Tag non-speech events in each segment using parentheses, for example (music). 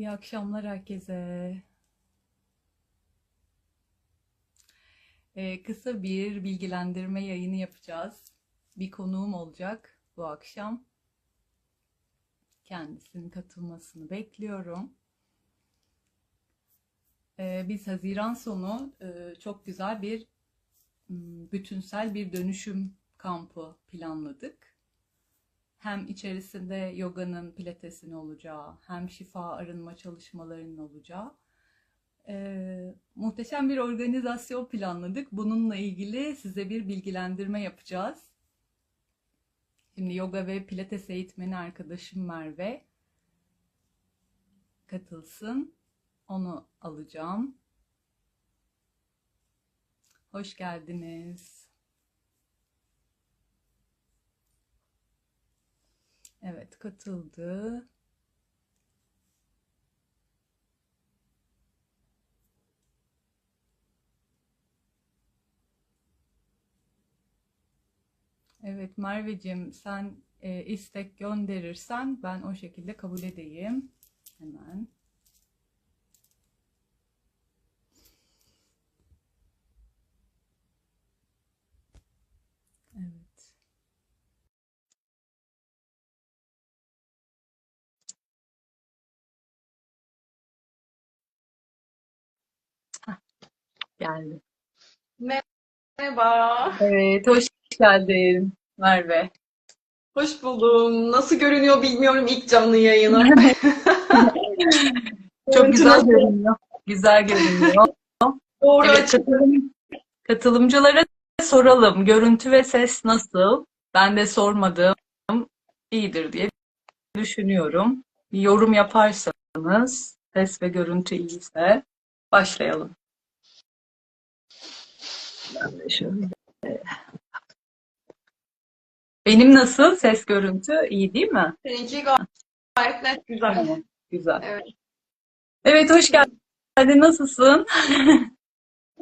İyi akşamlar herkese. Ee, kısa bir bilgilendirme yayını yapacağız. Bir konuğum olacak bu akşam. Kendisinin katılmasını bekliyorum. Ee, biz Haziran sonu e, çok güzel bir m, bütünsel bir dönüşüm kampı planladık. Hem içerisinde yoganın, pilatesin olacağı, hem şifa arınma çalışmalarının olacağı e, muhteşem bir organizasyon planladık. Bununla ilgili size bir bilgilendirme yapacağız. Şimdi yoga ve pilates eğitmeni arkadaşım Merve katılsın. Onu alacağım. Hoş geldiniz. Evet, katıldı. Evet Merveciğim sen e, istek gönderirsen ben o şekilde kabul edeyim. Hemen. Evet. Geldi. Merhaba, Evet, hoş geldin Merve. hoş buldum. Nasıl görünüyor bilmiyorum ilk canlı yayınım. (laughs) (laughs) Çok güzel görünüyor. Güzel görünüyor. Doğru Evet, katılım, katılımcılara soralım. Görüntü ve ses nasıl? Ben de sormadım. İyidir diye düşünüyorum. Bir yorum yaparsanız, ses ve görüntü iyiyse başlayalım. Şöyle. Benim nasıl? Ses görüntü iyi değil mi? Seninki gayet net güzel. Tamam, güzel. Evet. Evet, hoş geldin. Nasılsın?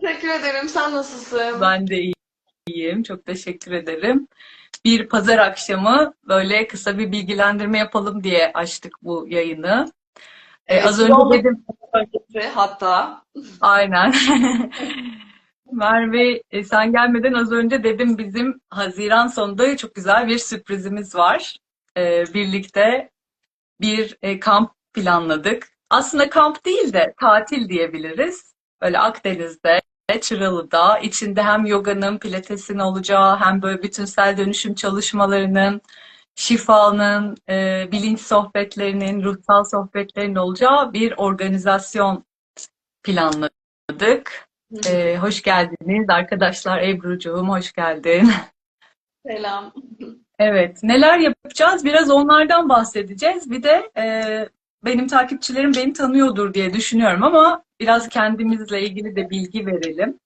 Teşekkür ederim. Sen nasılsın? Ben de iyiyim. Çok teşekkür ederim. Bir pazar akşamı böyle kısa bir bilgilendirme yapalım diye açtık bu yayını. Ee, Evet, az önce dedim, hatta. aynen. (laughs) Merve, e, sen gelmeden az önce dedim bizim Haziran sonunda çok güzel bir sürprizimiz var. Ee, birlikte bir e, kamp planladık. Aslında kamp değil de tatil diyebiliriz. Böyle Akdeniz'de, Çıralı'da, içinde hem yoganın, pilatesin olacağı, hem böyle bütünsel dönüşüm çalışmalarının, şifanın, e, bilinç sohbetlerinin, ruhsal sohbetlerinin olacağı bir organizasyon planladık. E, hoş geldiniz arkadaşlar. Ebru'cuğum hoş geldin. Selam. Evet, neler yapacağız? Biraz onlardan bahsedeceğiz. Bir de e, benim takipçilerim beni tanıyordur diye düşünüyorum ama biraz kendimizle ilgili de bilgi verelim.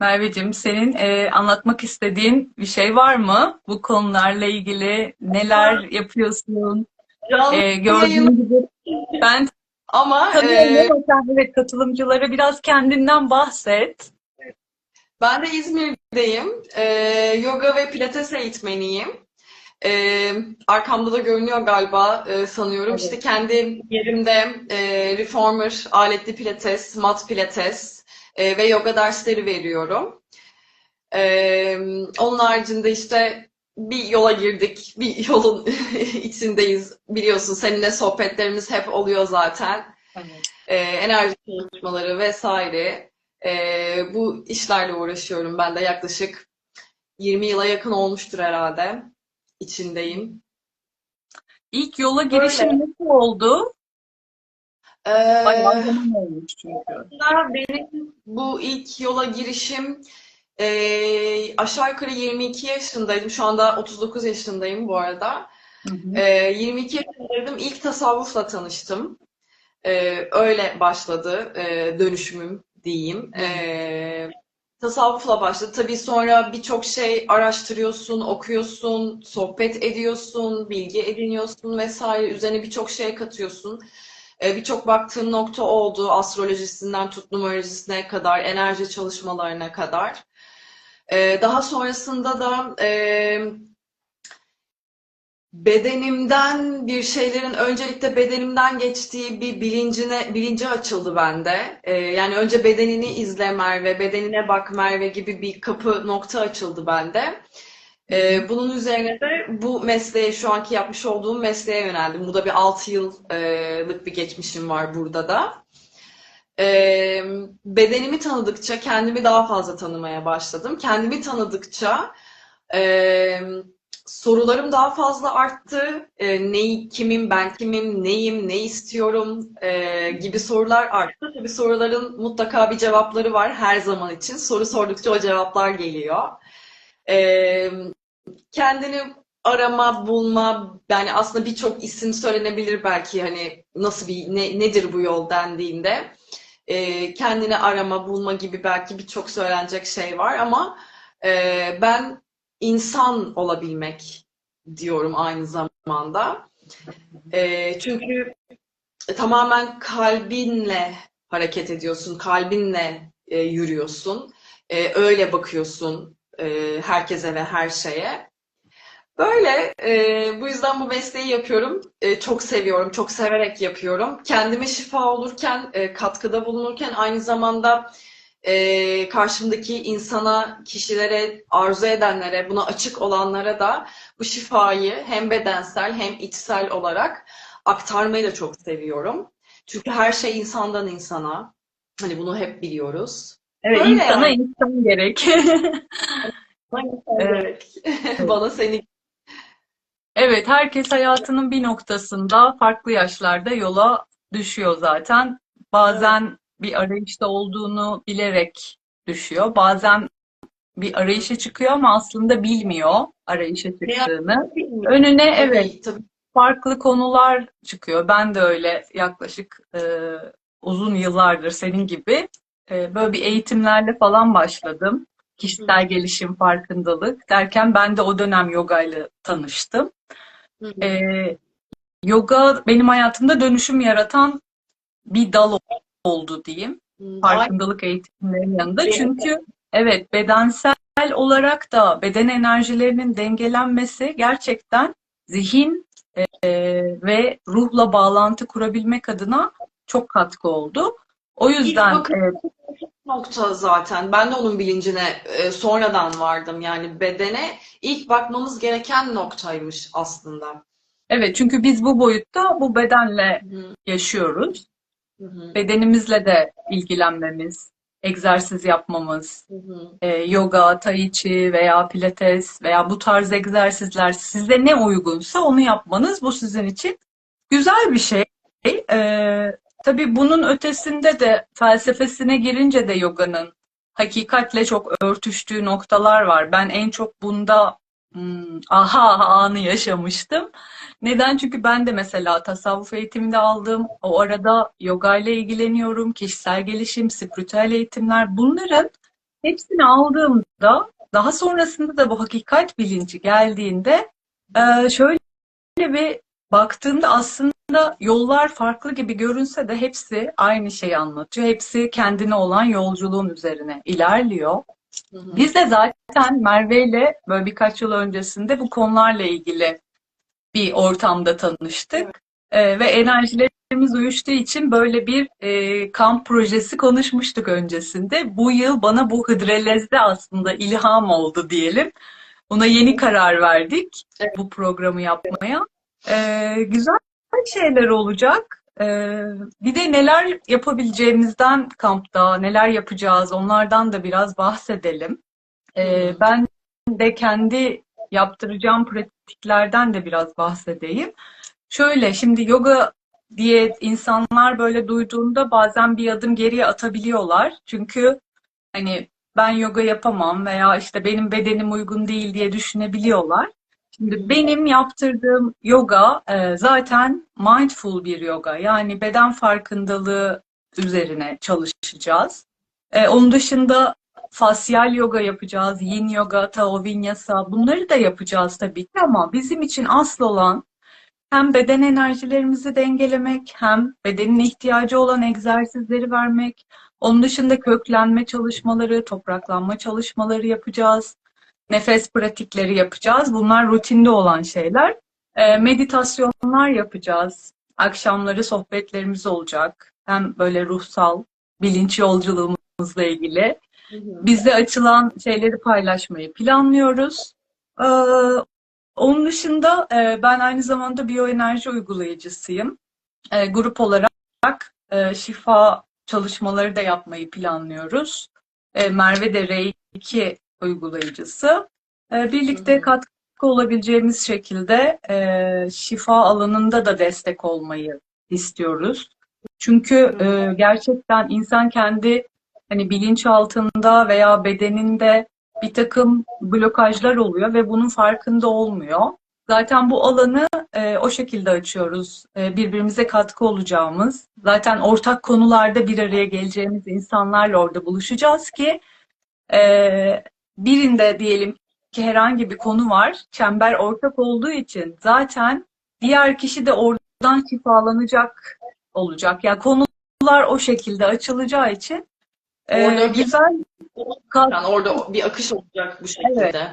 Merveciğim, senin e, anlatmak istediğin bir şey var mı? Bu konularla ilgili neler yapıyorsun? E, gördüğün gibi ben ama tanıyorum e, evet katılımcılara biraz kendinden bahset. ben de İzmir'deyim. E, yoga ve pilates eğitmeniyim. E, arkamda da görünüyor galiba e, sanıyorum. Evet. İşte kendi yerimde e, reformer, aletli pilates, mat pilates e, ve yoga dersleri veriyorum. E, onun haricinde işte bir yola girdik, bir yolun (laughs) içindeyiz. Biliyorsun seninle sohbetlerimiz hep oluyor zaten. Evet. E, enerji çalışmaları vesaire. E, bu işlerle uğraşıyorum ben de yaklaşık 20 yıla yakın olmuştur herhalde. İçindeyim. İlk yola girişim nasıl oldu? E, Bayağı zaman olmuş çünkü. Benim bu ilk yola girişim eee, aşağı yukarı 22 yaşındaydım. Şu anda 39 yaşındayım bu arada. Hı hı. Eee, 22 yaşındaydım. İlk tasavvufla tanıştım. Eee, öyle başladı eee, dönüşümüm diyeyim. Eee, tasavvufla başladı. Tabii sonra birçok şey araştırıyorsun, okuyorsun, sohbet ediyorsun, bilgi ediniyorsun vesaire. Üzerine birçok şey katıyorsun. E, Birçok baktığım nokta oldu. Astrolojisinden tut numerolojisine kadar, enerji çalışmalarına kadar. E, Daha sonrasında da e, bedenimden bir şeylerin öncelikle bedenimden geçtiği bir bilincine bilinci açıldı bende. Ee, yani önce bedenini izle Merve, bedenine bak Merve gibi bir kapı nokta açıldı bende. Ee, bunun üzerine de bu mesleğe şu anki yapmış olduğum mesleğe yöneldim. Bu da bir 6 yıllık bir geçmişim var burada da. Bedenimi tanıdıkça kendimi daha fazla tanımaya başladım. Kendimi tanıdıkça sorularım daha fazla arttı. E, neyi, kimim, ben kimim, neyim, ne istiyorum gibi sorular arttı. Tabii soruların mutlaka bir cevapları var her zaman için. Soru sordukça o cevaplar geliyor. Kendini arama, bulma, yani aslında birçok isim söylenebilir belki hani nasıl bir, ne, nedir bu yol dendiğinde. E, kendini arama, bulma gibi belki birçok söylenecek şey var ama e, ben insan olabilmek diyorum aynı zamanda. E, çünkü tamamen kalbinle hareket ediyorsun, kalbinle e, yürüyorsun, e, öyle bakıyorsun e, herkese ve her şeye. Böyle, e, bu yüzden bu mesleği yapıyorum. E, çok seviyorum, çok severek yapıyorum. Kendime şifa olurken, e, katkıda bulunurken aynı zamanda e, karşımdaki insana, kişilere, arzu edenlere, buna açık olanlara da bu şifayı hem bedensel hem içsel olarak aktarmayı da çok seviyorum. Çünkü her şey insandan insana. Hani bunu hep biliyoruz. Evet, Böyle insana yani. insan gerek. (laughs) (laughs) Evet. (laughs) Bana seni Evet, herkes hayatının bir noktasında farklı yaşlarda yola düşüyor zaten. Bazen bir arayışta olduğunu bilerek düşüyor. Bazen bir arayışa çıkıyor ama aslında bilmiyor arayışa çıktığını. Önüne evet Tabii, farklı konular çıkıyor. Ben de öyle yaklaşık e, uzun yıllardır senin gibi e, böyle bir eğitimlerle falan başladım. Kişisel gelişim, farkındalık derken ben de o dönem yoga ile E, yoga benim hayatımda dönüşüm yaratan bir dal oldu diyeyim. Hı, Farkındalık eğitimlerinin yanında. Benim- Çünkü evet bedensel olarak da beden enerjilerinin dengelenmesi gerçekten zihin e, ve ruhla bağlantı kurabilmek adına çok katkı oldu. O yüzden evet, nokta zaten. Ben de onun bilincine e, sonradan vardım. Yani bedene ilk bakmamız gereken noktaymış aslında. evet çünkü biz bu boyutta bu bedenle Hı yaşıyoruz. hı, hı Bedenimizle de ilgilenmemiz, egzersiz yapmamız, hı. e, yoga, tai chi veya pilates veya bu tarz egzersizler size ne uygunsa onu yapmanız bu sizin için güzel bir şey. E, tabii bunun ötesinde de felsefesine girince de yoganın hakikatle çok örtüştüğü noktalar var. Ben en çok bunda hmm, aha anı yaşamıştım. Neden? Çünkü ben de mesela tasavvuf eğitiminde aldım. O arada yoga ile ilgileniyorum. Kişisel gelişim, spiritüel eğitimler. Bunların hepsini aldığımda daha sonrasında da bu hakikat bilinci geldiğinde şöyle bir baktığımda aslında yollar farklı gibi görünse de hepsi aynı şeyi anlatıyor. Hepsi kendine olan yolculuğun üzerine ilerliyor. Hı hı. Biz de zaten Merve ile böyle birkaç yıl öncesinde bu konularla ilgili bir ortamda tanıştık. Ee, ve enerjilerimiz uyuştuğu için böyle bir e, kamp projesi konuşmuştuk öncesinde. Bu yıl bana bu Hıdrellez'de aslında ilham oldu diyelim. Buna yeni karar verdik Evet. bu programı yapmaya. Ee, güzel şeyler olacak. Ee, bir de neler yapabileceğimizden kampta, neler yapacağız onlardan da biraz bahsedelim. Ee, ben de kendi yaptıracağım pratiklerden de biraz bahsedeyim. Şöyle, şimdi yoga diye insanlar böyle duyduğunda bazen bir adım geriye atabiliyorlar. Çünkü hani ben yoga yapamam veya işte benim bedenim uygun değil diye düşünebiliyorlar. Şimdi benim yaptırdığım yoga e, zaten mindful bir yoga. Yani beden farkındalığı üzerine çalışacağız. E, onun dışında fasyal yoga yapacağız, yin yoga, tao vinyasa bunları da yapacağız tabii ki ama bizim için asıl olan hem beden enerjilerimizi dengelemek, hem bedenin ihtiyacı olan egzersizleri vermek. Onun dışında köklenme çalışmaları, topraklanma çalışmaları yapacağız. Nefes pratikleri yapacağız. Bunlar rutinde olan şeyler. E, meditasyonlar yapacağız. Akşamları sohbetlerimiz olacak. Hem böyle ruhsal, bilinç yolculuğumuzla ilgili. Bizde açılan şeyleri paylaşmayı planlıyoruz. Ee, onun dışında e, ben aynı zamanda biyoenerji uygulayıcısıyım. E, grup olarak e, şifa çalışmaları da yapmayı planlıyoruz. E, Merve de Reiki uygulayıcısı. E, birlikte katkı olabileceğimiz şekilde e, şifa alanında da destek olmayı istiyoruz. Çünkü e, gerçekten insan kendi hani bilinçaltında veya bedeninde bir takım blokajlar oluyor ve bunun farkında olmuyor. Zaten bu alanı e, o şekilde açıyoruz. E, birbirimize katkı olacağımız, zaten ortak konularda bir araya geleceğimiz insanlarla orada buluşacağız ki e, birinde diyelim ki herhangi bir konu var, çember ortak olduğu için zaten diğer kişi de oradan şifalanacak olacak. Yani konular o şekilde açılacağı için e, Orada güzel yani orada bir akış olacak bu şekilde.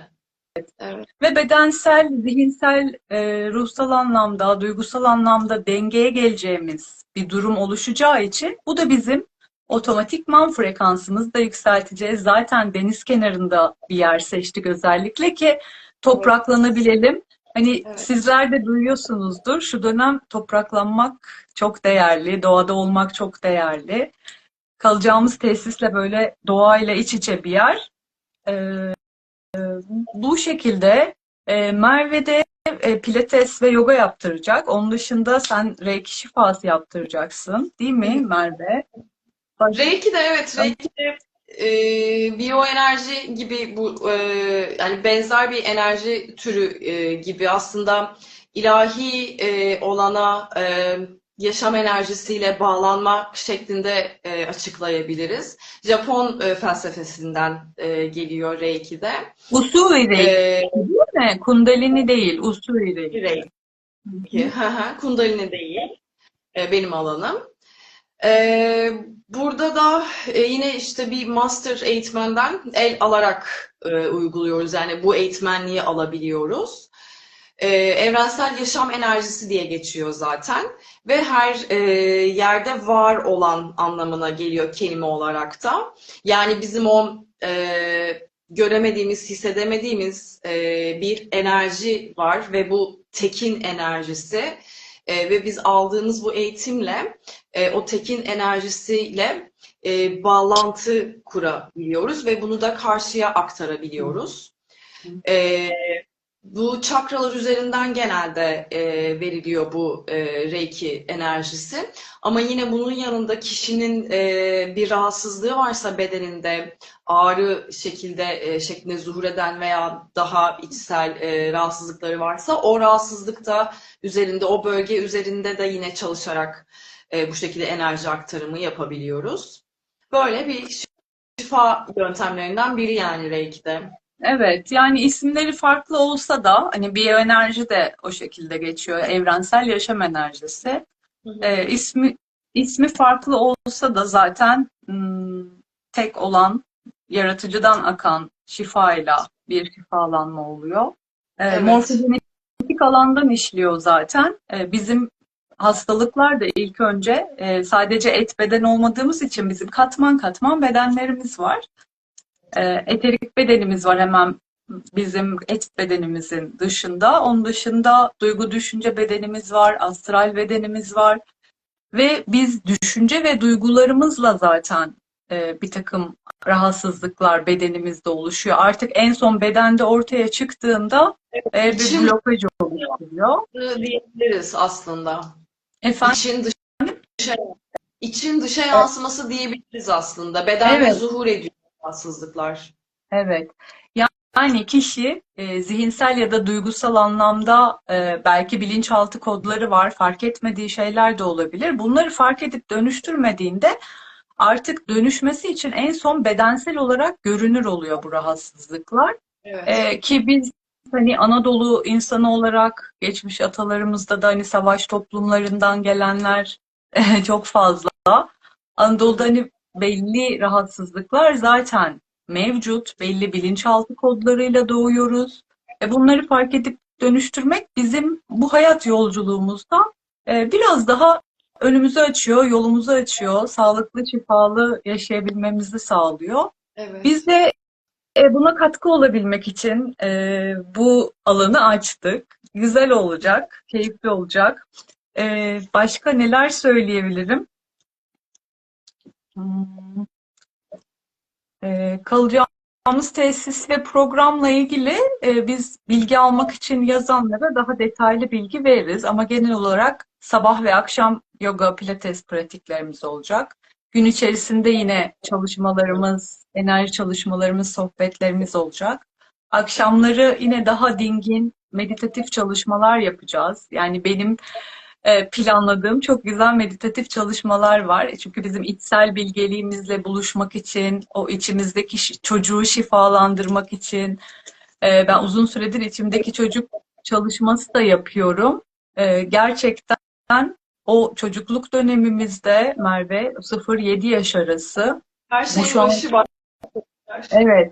Evet. Ve bedensel, zihinsel, e, ruhsal anlamda, duygusal anlamda dengeye geleceğimiz bir durum oluşacağı için bu da bizim otomatikman frekansımızı da yükselteceğiz. Zaten deniz kenarında bir yer seçtik özellikle ki topraklanabilelim. Hani Evet. sizler de duyuyorsunuzdur. Şu dönem topraklanmak çok değerli, doğada olmak çok değerli. Kalacağımız tesisle böyle doğayla iç içe bir yer. Ee, bu şekilde e, Merve de e, pilates ve yoga yaptıracak. Onun dışında sen reiki şifası yaptıracaksın. Değil mi Merve? Reiki de evet, Reiki de e, biyoenerji gibi bu e, yani benzer bir enerji türü e, gibi aslında ilahi e, olana e, yaşam enerjisiyle bağlanmak şeklinde e, açıklayabiliriz. Japon e, felsefesinden e, geliyor Reiki de. Usui reiki E, değil mi? Kundalini değil, usui reiki. Reiki. Kundalini değil. E, benim alanım. Ee, burada da e, yine işte bir master eğitmenden el alarak e, uyguluyoruz. Yani bu eğitmenliği alabiliyoruz. Ee, evrensel yaşam enerjisi diye geçiyor zaten ve her e, yerde var olan anlamına geliyor kelime olarak da. Yani bizim o e, göremediğimiz, hissedemediğimiz e, bir enerji var ve bu tekin enerjisi. E, ve biz aldığımız bu eğitimle e, o tekin enerjisiyle e, bağlantı kurabiliyoruz ve bunu da karşıya aktarabiliyoruz. E, bu çakralar üzerinden genelde e, veriliyor bu e, Reiki enerjisi. Ama yine bunun yanında kişinin e, bir rahatsızlığı varsa bedeninde ağrı şekilde e, şeklinde zuhur eden veya daha içsel e, rahatsızlıkları varsa o rahatsızlıkta üzerinde o bölge üzerinde de yine çalışarak e, bu şekilde enerji aktarımı yapabiliyoruz. Böyle bir şifa yöntemlerinden biri yani Reiki'de. Evet, yani isimleri farklı olsa da hani biyoenerji de o şekilde geçiyor. Evrensel yaşam enerjisi. Ee, ismi ismi farklı olsa da zaten hmm, tek olan yaratıcıdan akan şifayla bir şifalanma oluyor. Ee, Evet. morfogenetik alandan işliyor zaten. Ee, bizim hastalıklar da ilk önce e, sadece et beden olmadığımız için bizim katman katman bedenlerimiz var. Ee, eterik bedenimiz var hemen bizim et bedenimizin dışında. Onun dışında duygu düşünce bedenimiz var, astral bedenimiz var. Ve biz düşünce ve duygularımızla zaten e, bir takım rahatsızlıklar bedenimizde oluşuyor. Artık en son bedende ortaya çıktığında e, bir İçim- blokaj oluşturuyor. diyebiliriz aslında. Efendim? İçin dışa, için dışa yansıması diyebiliriz aslında. Bedende Evet. zuhur ediyor rahatsızlıklar. Evet. Yani kişi e, zihinsel ya da duygusal anlamda e, belki bilinçaltı kodları var, fark etmediği şeyler de olabilir. Bunları fark edip dönüştürmediğinde artık dönüşmesi için en son bedensel olarak görünür oluyor bu rahatsızlıklar. Evet. E, ki biz hani Anadolu insanı olarak geçmiş atalarımızda da hani savaş toplumlarından gelenler e, (laughs) çok fazla. Anadolu'da hani belli rahatsızlıklar zaten mevcut. Belli bilinçaltı kodlarıyla doğuyoruz. E bunları fark edip dönüştürmek bizim bu hayat yolculuğumuzda e, biraz daha önümüzü açıyor, yolumuzu açıyor, sağlıklı, şifalı yaşayabilmemizi sağlıyor. Evet. Biz de e, buna katkı olabilmek için e, bu alanı açtık. Güzel olacak, keyifli olacak. E, başka neler söyleyebilirim? Hmm. E, kalacağımız tesis ve programla ilgili e, biz bilgi almak için yazanlara daha detaylı bilgi veririz. Ama genel olarak sabah ve akşam yoga, pilates pratiklerimiz olacak. Gün içerisinde yine çalışmalarımız, enerji çalışmalarımız, sohbetlerimiz olacak. Akşamları yine daha dingin, meditatif çalışmalar yapacağız. Yani benim planladığım çok güzel meditatif çalışmalar var. Çünkü bizim içsel bilgeliğimizle buluşmak için, o içimizdeki çocuğu şifalandırmak için, e, ben uzun süredir içimdeki çocuk çalışması da yapıyorum. E, gerçekten o çocukluk dönemimizde Merve 0-7 yaş arası Her şeyin şu an başı var. evet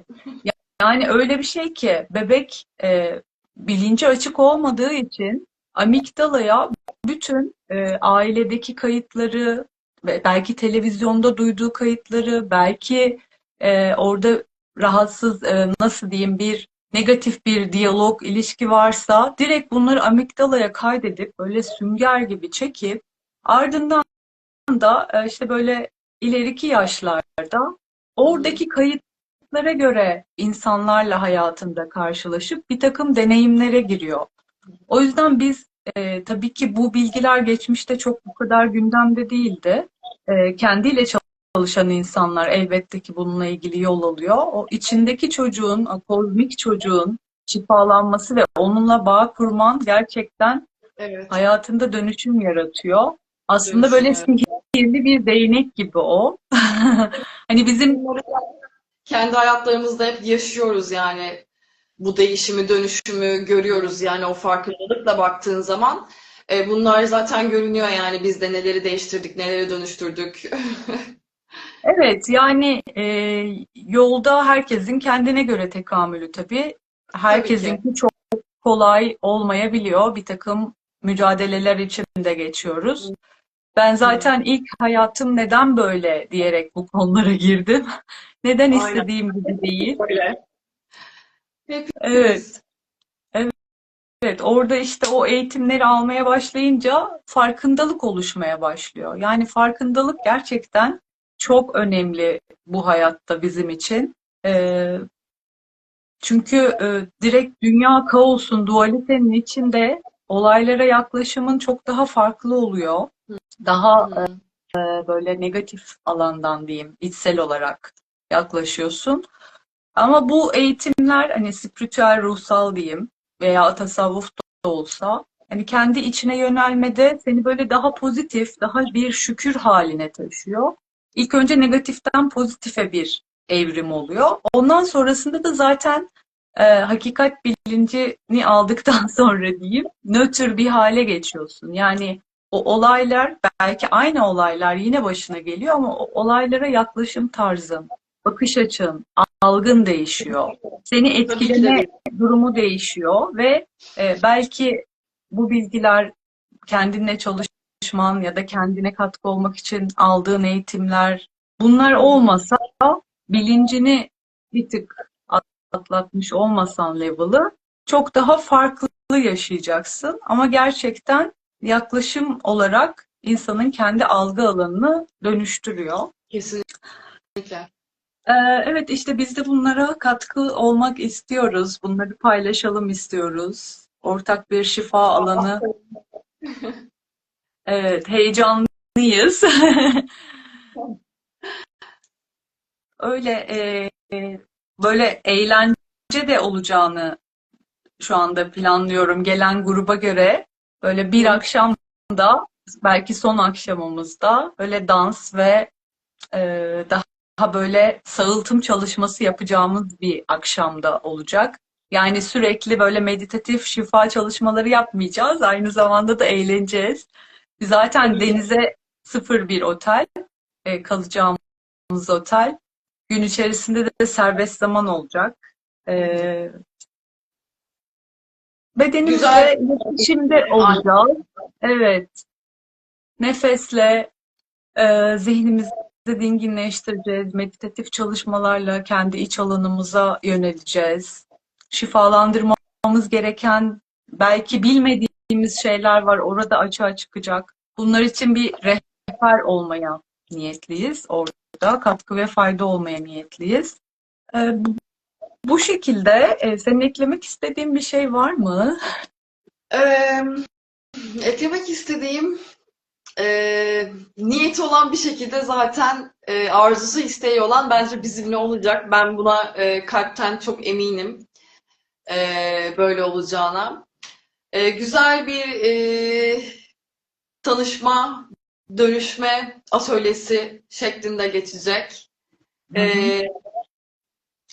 yani öyle bir şey ki bebek e, bilinci açık olmadığı için amigdalaya bütün e, ailedeki kayıtları ve belki televizyonda duyduğu kayıtları belki e, orada rahatsız e, nasıl diyeyim bir negatif bir diyalog ilişki varsa direkt bunları amigdalaya kaydedip böyle sünger gibi çekip ardından da e, işte böyle ileriki yaşlarda oradaki kayıtlara göre insanlarla hayatında karşılaşıp bir takım deneyimlere giriyor. O yüzden biz e, tabii ki bu bilgiler geçmişte çok bu kadar gündemde değildi. E, kendiyle çalışan insanlar elbette ki bununla ilgili yol alıyor. O içindeki çocuğun, o kozmik çocuğun şifalanması ve onunla bağ kurman gerçekten Evet. hayatında dönüşüm yaratıyor. Aslında böyle Dönüşüm, evet. sihirli bir değnek gibi o. (laughs) Hani bizim kendi hayatlarımızda hep yaşıyoruz yani. Bu değişimi, dönüşümü görüyoruz yani o farkındalıkla baktığın zaman. E, bunlar zaten görünüyor yani biz de neleri değiştirdik, neleri dönüştürdük. (laughs) evet yani e, yolda herkesin kendine göre tekamülü tabii. Tabii ki. Çok kolay olmayabiliyor. Bir takım mücadeleler içinde geçiyoruz. Ben zaten ilk hayatım neden böyle diyerek bu konulara girdim. (laughs) Neden Aynen istediğim gibi değil. öyle. Evet. Evet, orada işte o eğitimleri almaya başlayınca farkındalık oluşmaya başlıyor. Yani farkındalık gerçekten çok önemli bu hayatta bizim için. Ee, çünkü e, direkt dünya kaosun, dualitenin içinde olaylara yaklaşımın çok daha farklı oluyor. Daha Hı. e, böyle negatif alandan diyeyim, içsel olarak yaklaşıyorsun. Ama bu eğitimler hani spiritüel, ruhsal diyeyim veya tasavvuf da olsa hani kendi içine yönelmede seni böyle daha pozitif, daha bir şükür haline taşıyor. İlk önce negatiften pozitife bir evrim oluyor. Ondan sonrasında da zaten e, hakikat bilincini aldıktan (laughs) sonra diyeyim nötr bir hale geçiyorsun. Yani o olaylar belki aynı olaylar yine başına geliyor ama o olaylara yaklaşım tarzın, bakış açın, algın değişiyor. Seni etkileme durumu değişiyor ve e, belki bu bilgiler kendinle çalışman ya da kendine katkı olmak için aldığın eğitimler bunlar olmasa bilincini bir tık atlatmış olmasan level'ı çok daha farklı yaşayacaksın. Ama gerçekten yaklaşım olarak insanın kendi algı alanını dönüştürüyor. Kesinlikle. Ee, evet işte biz de bunlara katkı olmak istiyoruz. Bunları paylaşalım istiyoruz. Ortak bir şifa alanı. (laughs) Evet, heyecanlıyız. (laughs) Öyle e, e, böyle eğlence de olacağını şu anda planlıyorum. Gelen gruba göre böyle bir akşam da belki son akşamımızda böyle dans ve e, daha böyle sağıltım çalışması yapacağımız bir akşamda olacak. Yani sürekli böyle meditatif şifa çalışmaları yapmayacağız. Aynı zamanda da eğleneceğiz. Zaten denize sıfır bir otel, e, kalacağımız otel. Gün içerisinde de serbest zaman olacak. E, Bedenimizle iletişimde olacağız. Evet. Nefesle e, zihnimizi dinginleştireceğiz. Meditatif çalışmalarla kendi iç alanımıza yöneleceğiz. Şifalandırmamız gereken belki bilmediğimiz şeyler var. Orada açığa çıkacak. Bunlar için bir rehber olmaya niyetliyiz. Orada katkı ve fayda olmaya niyetliyiz. E, bu şekilde e, senin eklemek istediğin bir şey var mı? Ee, eklemek istediğim e, niyeti olan bir şekilde zaten e, arzusu isteği olan bence bizimle olacak. Ben buna e, kalpten çok eminim e, böyle olacağına. E, güzel bir e, tanışma, dönüşme atölyesi şeklinde geçecek. E,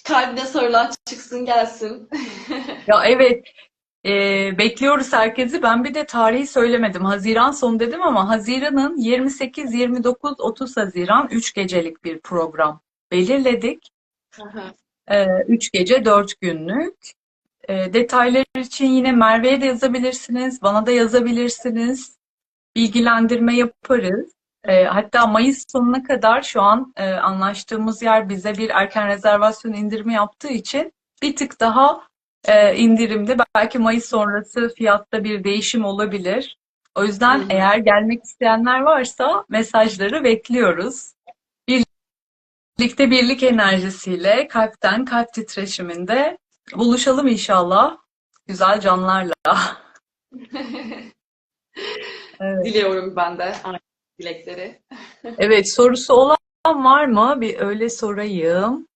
kalbine sarılan çıksın gelsin. Ya evet, e, bekliyoruz herkesi. Ben bir de tarihi söylemedim. Haziran sonu dedim ama Haziran'ın 28, 29, 30 Haziran 3 gecelik bir program belirledik. E, 3 gece 4 günlük. E, detaylar için yine Merve'ye de yazabilirsiniz, bana da yazabilirsiniz. Bilgilendirme yaparız. E, hatta Mayıs sonuna kadar şu an e, anlaştığımız yer bize bir erken rezervasyon indirimi yaptığı için bir tık daha e, indirimli. Belki Mayıs sonrası fiyatta bir değişim olabilir. O yüzden Hı hı. eğer gelmek isteyenler varsa mesajları bekliyoruz. Birlikte birlik enerjisiyle kalpten kalp titreşiminde buluşalım inşallah. Güzel canlarla. (laughs) Evet. Diliyorum ben de dilekleri. Evet, sorusu olan var mı? Bir öyle sorayım.